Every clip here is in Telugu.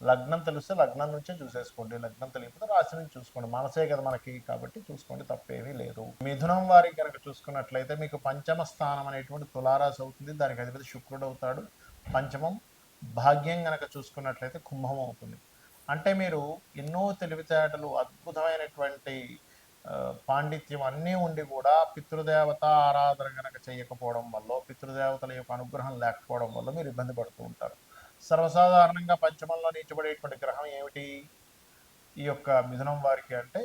లగ్నం తెలిస్తే లగ్నం నుంచే చూసేసుకోండి లగ్నం తెలియకపోతే రాశి నుంచి చూసుకోండి. మనసే కదా మనకి కాబట్టి చూసుకోండి తప్పేమీ లేదు. మిథునం వారికి కనుక చూసుకున్నట్లయితే మీకు పంచమ స్థానం అనేటువంటి తులారాశి అవుతుంది. దానికి అధిపతి శుక్రుడు అవుతాడు. పంచమం భాగ్యం గనక చూసుకున్నట్లయితే కుంభం అవుతుంది. అంటే మీరు ఎన్నో తెలివితేటలు అద్భుతమైనటువంటి పాండిత్యం అన్నీ ఉండి కూడా పితృదేవత ఆరాధన కనుక చేయకపోవడం వల్ల పితృదేవతల యొక్క అనుగ్రహం లేకపోవడం వల్ల మీరు ఇబ్బంది పడుతూ ఉంటారు. సర్వసాధారణంగా పంచమంలో నీచబడేటువంటి గ్రహం ఏమిటి? ఈ యొక్క మిథునం వారికి అంటే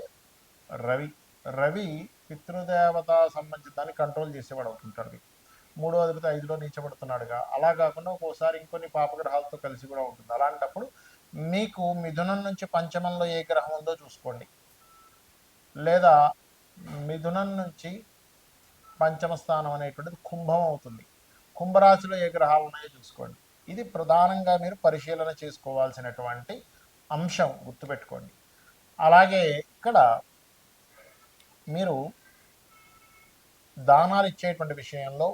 రవి. రవి పితృదేవత సంబంధించి దాన్ని కంట్రోల్ చేసేవాడు అవుతుంటాడు. మూడో అధిపతి ఐదులో నీచబడుతున్నాడుగా అలా కాకుండా ఒక్కోసారి ఇంకొన్ని పాపగ్రహాలతో కలిసి కూడా ఉంటుంది. అలాంటప్పుడు మీకు మిథునం నుంచి పంచమంలో ఏ గ్రహం ఉందో చూసుకోండి. లేదా మిథునం నుంచి పంచమ స్థానం అనేటువంటిది కుంభం అవుతుంది. కుంభరాశిలో ఏ గ్రహాలు ఉన్నాయో చూసుకోండి. ఇది ప్రధానంగా మీరు పరిశీలన చేసుకోవాల్సినటువంటి అంశం గుర్తుపెట్టుకోండి. అలాగే ఇక్కడ మీరు దానాలు ఇచ్చేటువంటి విషయంలో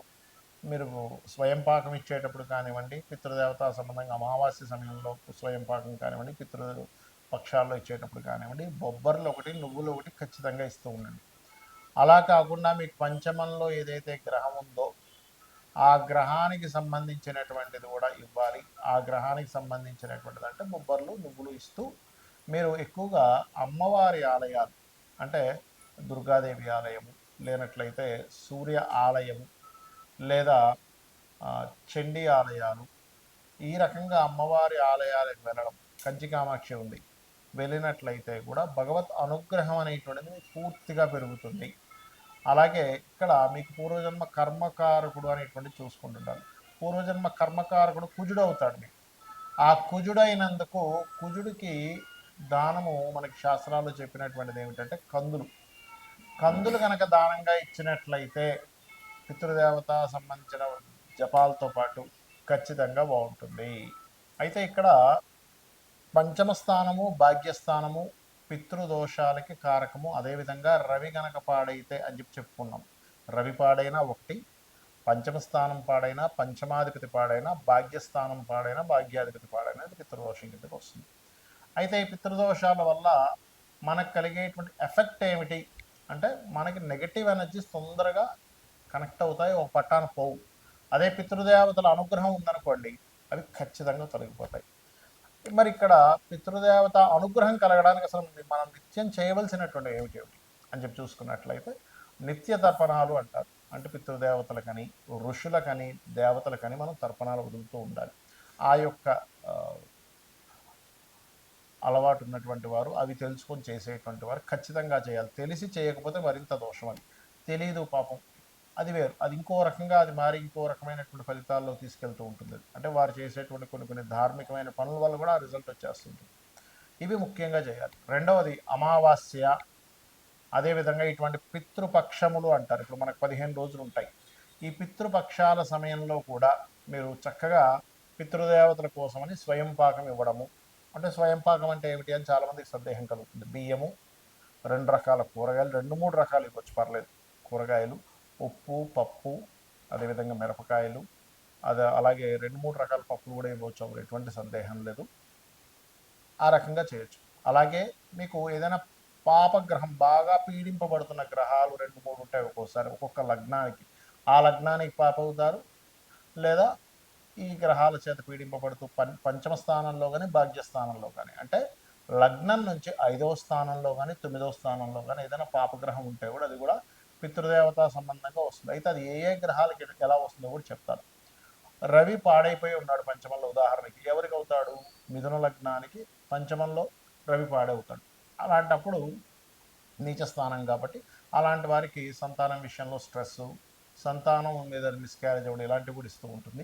మీరు స్వయం పాకం ఇచ్చేటప్పుడు కానివ్వండి పితృదేవతా సంబంధంగా అమావాస్య సమయంలో స్వయం పాకం కానివ్వండి పితృ పక్షాల్లో ఇచ్చేటప్పుడు కానివ్వండి బొబ్బర్లు ఒకటి నువ్వులు ఒకటి ఖచ్చితంగా ఇస్తూ ఉండండి. అలా కాకుండా మీకు పంచమంలో ఏదైతే గ్రహం ఉందో ఆ గ్రహానికి సంబంధించినటువంటిది కూడా ఇవ్వాలి. ఆ గ్రహానికి సంబంధించినటువంటిది అంటే బొబ్బర్లు నువ్వులు ఇస్తూ మీరు ఎక్కువగా అమ్మవారి ఆలయాలు అంటే దుర్గాదేవి ఆలయము లేనట్లయితే సూర్య ఆలయము లేదా చండి చండీ ఆలయాలు ఈ రకంగా అమ్మవారి ఆలయాలకు వెళ్ళడం కంచి కామాక్షి ఉంది. వెళ్ళినట్లయితే కూడా భగవత్ అనుగ్రహం అనేటువంటిది పూర్తిగా పెరుగుతుంది. అలాగే ఇక్కడ మీకు పూర్వజన్మ కర్మకారకుడు అనేటువంటి చూసుకుంటుంటారు. పూర్వజన్మ కర్మకారకుడు కుజుడు అవుతాడు మీకు. ఆ కుజుడైనందుకు కుజుడికి దానము మనకి శాస్త్రాల్లో చెప్పినటువంటిది ఏమిటంటే కందులు. కందులు కనుక దానంగా ఇచ్చినట్లయితే పితృదేవత సంబంధించిన జపాలతో పాటు ఖచ్చితంగా బాగుంటుంది. అయితే ఇక్కడ పంచమ స్థానము భాగ్యస్థానము పితృదోషాలకి కారకము. అదేవిధంగా రవి గనక పాడైతే అని చెప్పి చెప్పుకున్నాం. రవి పాడైనా ఒకటి పంచమ స్థానం పాడైనా పంచమాధిపతి పాడైనా భాగ్యస్థానం పాడైనా భాగ్యాధిపతి పాడైనా అది పితృదోషం కిందకి వస్తుంది. అయితే ఈ పితృదోషాల వల్ల మనకు కలిగేటువంటి ఎఫెక్ట్ ఏమిటి? అంటే మనకి నెగటివ్ ఎనర్జీస్ తొందరగా కనెక్ట్ అవుతాయి ఒక పట్టాన పోవు. అదే పితృదేవతల అనుగ్రహం ఉందనుకోండి అవి ఖచ్చితంగా తొలగిపోతాయి. మరి ఇక్కడ పితృదేవత అనుగ్రహం కలగడానికి అసలు మనం నిత్యం చేయవలసినటువంటి ఏమిటి? ఏమిటి అని చెప్పి చూసుకున్నట్లయితే నిత్య తర్పణాలు అంటారు. అంటే పితృదేవతలకని ఋషులకని దేవతలకని మనం తర్పణాలు వదులుతూ ఉండాలి. ఆ యొక్క అలవాటు ఉన్నటువంటి వారు అవి తెలుసుకొని చేసేటువంటి వారు ఖచ్చితంగా చేయాలి. తెలిసి చేయకపోతే మరింత దోషం అని. తెలియదు పాపం. అది వేరు. అది ఇంకో రకంగా అది మారి ఇంకో రకమైనటువంటి ఫలితాల్లో తీసుకెళ్తూ ఉంటుంది. అంటే వారు చేసేటువంటి కొన్ని కొన్ని ధార్మికమైన పనుల వల్ల కూడా రిజల్ట్ వచ్చేస్తుంటుంది ఇవి ముఖ్యంగా చేయాలి. రెండవది అమావాస్య. అదేవిధంగా ఇటువంటి పితృపక్షములు అంటారు. ఇప్పుడు మనకు పదిహేను రోజులు ఉంటాయి. ఈ పితృపక్షాల సమయంలో కూడా మీరు చక్కగా పితృదేవతల కోసమని స్వయం పాకం ఇవ్వడము. అంటే స్వయం పాకం అంటే ఏమిటి అని చాలామందికి సందేహం కలుగుతుంది. బియ్యము రెండు రకాల కూరగాయలు రెండు మూడు రకాలు ఇవ్వచ్చు. పర్లేదు. కూరగాయలు ఉప్పు పప్పు అదేవిధంగా మిరపకాయలు అదే అలాగే రెండు మూడు రకాల పప్పులు కూడా ఇవ్వచ్చు అప్పుడు ఎటువంటి సందేహం లేదు. ఆ రకంగా చేయొచ్చు. అలాగే మీకు ఏదైనా పాపగ్రహం బాగా పీడింపబడుతున్న గ్రహాలు రెండు మూడు ఉంటాయి ఒక్కోసారి ఒక్కొక్క లగ్నానికి. ఆ లగ్నానికి పాప అవుతారు. లేదా ఈ గ్రహాల చేత పీడింపబడుతూ పం పంచమ స్థానంలో కానీ భాగ్యస్థానంలో కానీ అంటే లగ్నం నుంచి ఐదవ స్థానంలో కానీ తొమ్మిదవ స్థానంలో కానీ ఏదైనా పాపగ్రహం ఉంటే కూడా అది కూడా పితృదేవతా సంబంధంగా వస్తుంది. అయితే అది ఏ ఏ గ్రహాలకి ఎలా వస్తుందో కూడా చెప్తాను. రవి పాడైపోయి ఉన్నాడు పంచమంలో. ఉదాహరణకి ఎవరికి అవుతాడు? మిథున లగ్నానికి పంచమంలో రవి పాడవుతాడు అలాంటప్పుడు నీచ స్థానం కాబట్టి అలాంటి వారికి సంతానం విషయంలో స్ట్రెస్ సంతానం మీద మిస్క్యారేజ్ అవ్వడం ఇలాంటివి కూడా ఇస్తూ ఉంటుంది.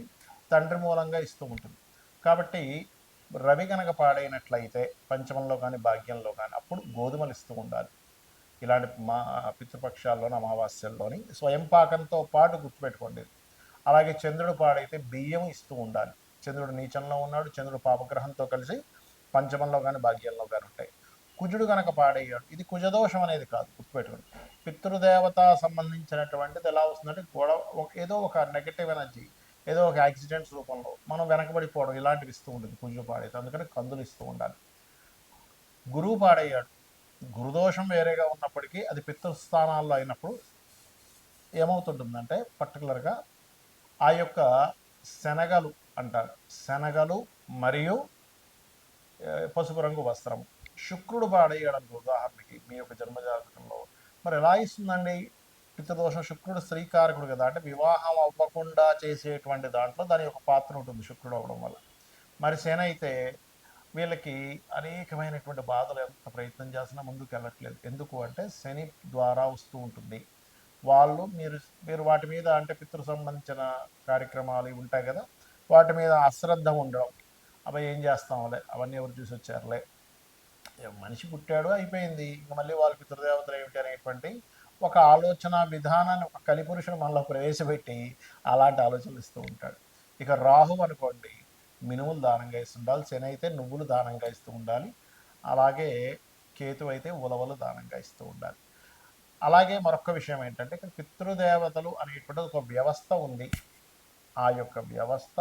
తండ్రి మూలంగా ఇస్తూ ఉంటుంది. కాబట్టి రవి కనుక పాడైనట్లయితే పంచమంలో కానీ భాగ్యంలో కానీ అప్పుడు గోధుమలు ఇస్తూ ఉండాలి. ఇలాంటి మా పితృపక్షాల్లోని అమావాస్యల్లోని స్వయం పాకంతో పాటు గుర్తుపెట్టుకోండి. అలాగే చంద్రుడు పాడైతే బియ్యం ఇస్తూ ఉండాలి. చంద్రుడు నీచంలో ఉన్నాడు చంద్రుడు పాపగ్రహంతో కలిసి పంచమంలో కానీ భాగ్యంలో కానీ ఉంటాయి. కుజుడు కనుక పాడయ్యాడు ఇది కుజదోషం అనేది కాదు గుర్తుపెట్టుకోండి. పితృదేవత సంబంధించినటువంటిది ఎలా వస్తుందంటే గొడవ ఒక- ఏదో ఒక నెగటివ్ ఎనర్జీ ఏదో ఒక యాక్సిడెంట్స్ రూపంలో మనం వెనకబడిపోవడం ఇలాంటివి ఇస్తూ ఉంటుంది కుజుడు పాడైతే. అందుకని కందులు ఇస్తూ ఉండాలి. గురువు పాడయ్యాడు గురుదోషం వేరేగా ఉన్నప్పటికీ అది పితృస్థానాల్లో అయినప్పుడు ఏమవుతుంటుందంటే పర్టికులర్గా ఆ యొక్క శనగలు అంటారు. శనగలు మరియు పసుపు రంగు వస్త్రం. శుక్రుడు పాడేయడానికి ఉదాహరణకి మీ యొక్క జన్మజాతకంలో. మరి ఎలా ఇస్తుందండి? పితృదోషం శుక్రుడు స్త్రీకారకుడు కదా అంటే వివాహం అవ్వకుండా చేసేటువంటి దాంట్లో దాని యొక్క పాత్ర ఉంటుంది శుక్రుడు అవ్వడం వల్ల. మరి శని అయితే వీళ్ళకి అనేకమైనటువంటి బాధలు ఎంత ప్రయత్నం చేసినా ముందుకు వెళ్ళట్లేదు ఎందుకు అంటే శని ద్వారా వస్తూ ఉంటుంది. వాళ్ళు మీరు మీరు వాటి మీద అంటే పితృ సంబంధించిన కార్యక్రమాలు ఇవి ఉంటాయి కదా వాటి మీద అశ్రద్ధ ఉండడం. అవి ఏం చేస్తాంలే? అవన్నీ ఎవరు చూసి వచ్చారులే? మనిషి పుట్టాడు అయిపోయింది. ఇంక మళ్ళీ వాళ్ళ పితృదేవతలు ఏమిటి అనేటువంటి ఒక ఆలోచన విధానాన్ని ఒక కలిపురుషుడు మనలో ప్రవేశపెట్టి అలాంటి ఆలోచనలు ఇస్తూ ఉంటాడు. ఇక రాహు అనుకోండి మినుములు దానంగా ఇస్తూ ఉండాలి శని అయితే నువ్వులు దానంగా ఇస్తూ ఉండాలి అలాగే కేతు అయితే ఉలవలు దానంగా ఇస్తూ ఉండాలి. అలాగే మరొక విషయం ఏంటంటే ఇక్కడ పితృదేవతలు అనేటువంటి ఒక వ్యవస్థ ఉంది. ఆ యొక్క వ్యవస్థ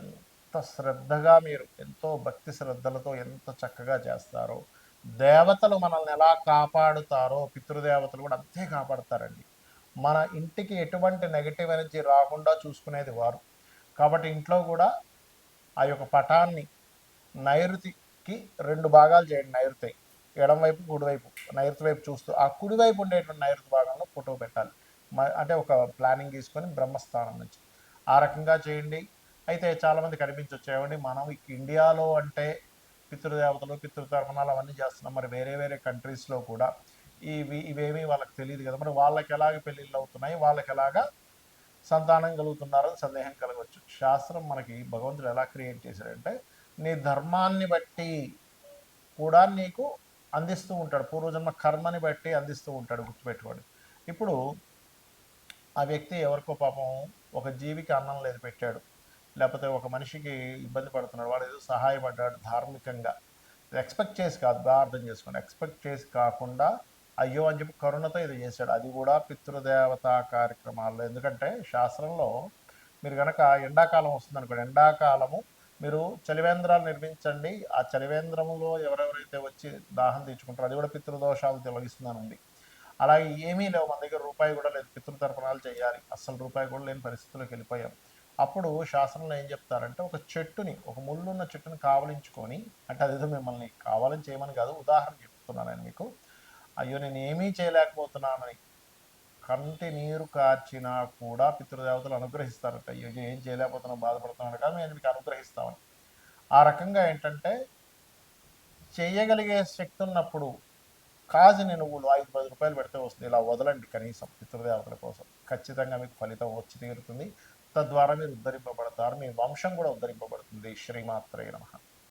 ఎంత శ్రద్ధగా మీరు ఎంతో భక్తి శ్రద్ధలతో ఎంత చక్కగా చేస్తారో దేవతలు మనల్ని ఎలా కాపాడుతారో పితృదేవతలు కూడా అంతే కాపాడతారండి. మన ఇంటికి ఎటువంటి నెగటివ్ ఎనర్జీ రాకుండా చూసుకునేది వారు. కాబట్టి ఇంట్లో కూడా ఆ యొక్క పటాన్ని నైరుతికి రెండు భాగాలు చేయండి నైరుతి. ఎడం వైపు కుడివైపు నైరుతి వైపు చూస్తూ ఆ కుడివైపు ఉండేటువంటి నైరుతి భాగంలో ఫోటో పెట్టాలి. మ- అంటే ఒక ప్లానింగ్ తీసుకొని బ్రహ్మస్థానం నుంచి. ఆ రకంగా చేయండి. అయితే చాలామంది కనిపించవచ్చు ఏమండి మనం ఇండియాలో అంటే పితృదేవతలు పితృతర్పణాలు అవన్నీ చేస్తున్నాం. మరి వేరే వేరే కంట్రీస్లో కూడా ఇవి ఇవేమీ వాళ్ళకి తెలియదు కదా. మరి వాళ్ళకి ఎలాగ పెళ్ళిళ్ళు అవుతున్నాయి? వాళ్ళకి ఎలాగా సంతానం కలుగుతున్నారని సందేహం కలగవచ్చు. శాస్త్రం మనకి భగవంతుడు ఎలా క్రియేట్ చేశాడంటే నీ ధర్మాన్ని బట్టి కూడా నీకు అందిస్తూ ఉంటాడు. పూర్వజన్మ కర్మని బట్టి అందిస్తూ ఉంటాడు గుర్తుపెట్టుకోండి. ఇప్పుడు ఆ వ్యక్తి ఎవరికో పాపం ఒక జీవికి అన్నం లేదు పెట్టాడు. లేకపోతే ఒక మనిషికి ఇబ్బంది పడుతున్నాడు. వాడు ఏదో సహాయపడ్డాడు ధార్మికంగా. ఎక్స్పెక్ట్ చేసి కాదు బాగా అర్థం చేసుకోండి. ఎక్స్పెక్ట్ చేసి కాకుండా అయ్యో అని చెప్పి కరుణతో ఇది చేశాడు. అది కూడా పితృదేవతా కార్యక్రమాల్లో. ఎందుకంటే శాస్త్రంలో మీరు కనుక ఎండాకాలం వస్తుంది అనుకోండి ఎండాకాలము మీరు చలివేంద్రాలు నిర్మించండి ఆ చలివేంద్రములో ఎవరెవరైతే వచ్చి దాహం తీర్చుకుంటారో అది కూడా పితృదోషాలు తొలగిస్తుందని అలాగే ఏమీ లేవు మన దగ్గర రూపాయి కూడా లేదు పితృతర్పణాలు చేయాలి. అస్సలు రూపాయి కూడా లేని పరిస్థితుల్లోకి వెళ్ళిపోయాం. అప్పుడు శాస్త్రంలో ఏం చెప్తారంటే ఒక చెట్టుని ఒక ముళ్ళున్న చెట్టుని కావలించుకొని అంటే అదేదో మిమ్మల్ని కావాలని చేయమని కాదు ఉదాహరణ చెప్తున్నాను నేను మీకు. అయ్యో నేను ఏమీ చేయలేకపోతున్నానని కంటి నీరు కార్చినా కూడా పితృదేవతలు అనుగ్రహిస్తారట. అయ్యో ఏం చేయలేకపోతున్నాం బాధపడుతున్నాడు కాదు నేను మీకు అనుగ్రహిస్తామని. ఆ రకంగా ఏంటంటే చేయగలిగే శక్తి ఉన్నప్పుడు కాజిని నువ్వులు ఐదు పది రూపాయలు పెడితే వస్తుంది. ఇలా వదలండి కనీసం పితృదేవతల కోసం. ఖచ్చితంగా మీకు ఫలితం వచ్చి తీరుతుంది. తద్వారా మీరు ఉద్ధరింపబడతారు. మీ వంశం కూడా ఉద్ధరింపబడుతుంది. శ్రీమాత్రే నమ.